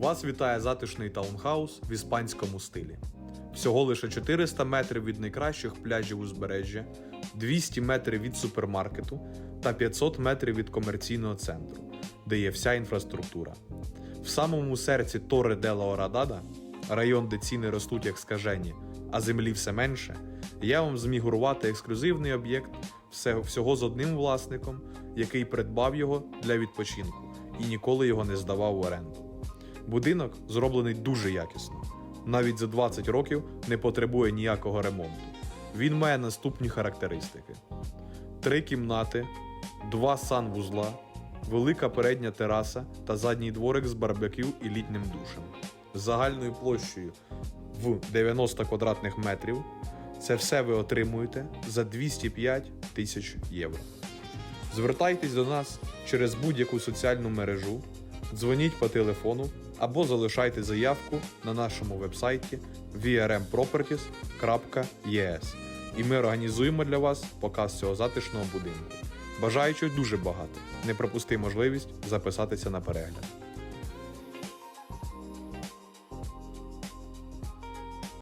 Вас вітає затишний таунхаус в іспанському стилі. Всього лише 400 метрів від найкращих пляжів узбережжя, 200 метрів від супермаркету та 500 метрів від комерційного центру, де є вся інфраструктура. В самому серці Торе Дела Орадада, район, де ціни ростуть як скажені, а землі все менше, я вам зміг урвати ексклюзивний об'єкт всього з одним власником, який придбав його для відпочинку і ніколи його не здавав в оренду. Будинок зроблений дуже якісно. Навіть за 20 років не потребує ніякого ремонту. Він має наступні характеристики: три кімнати, два санвузла, велика передня тераса та задній дворик з барбекю і літнім душем. З загальною площею в 90 квадратних метрів. Це все ви отримуєте за 205 тисяч євро. Звертайтесь до нас через будь-яку соціальну мережу, дзвоніть по телефону або залишайте заявку на нашому вебсайті vrmproperties.es і ми організуємо для вас показ цього затишного будинку. Бажаючих дуже багато. Не пропусти можливість записатися на перегляд.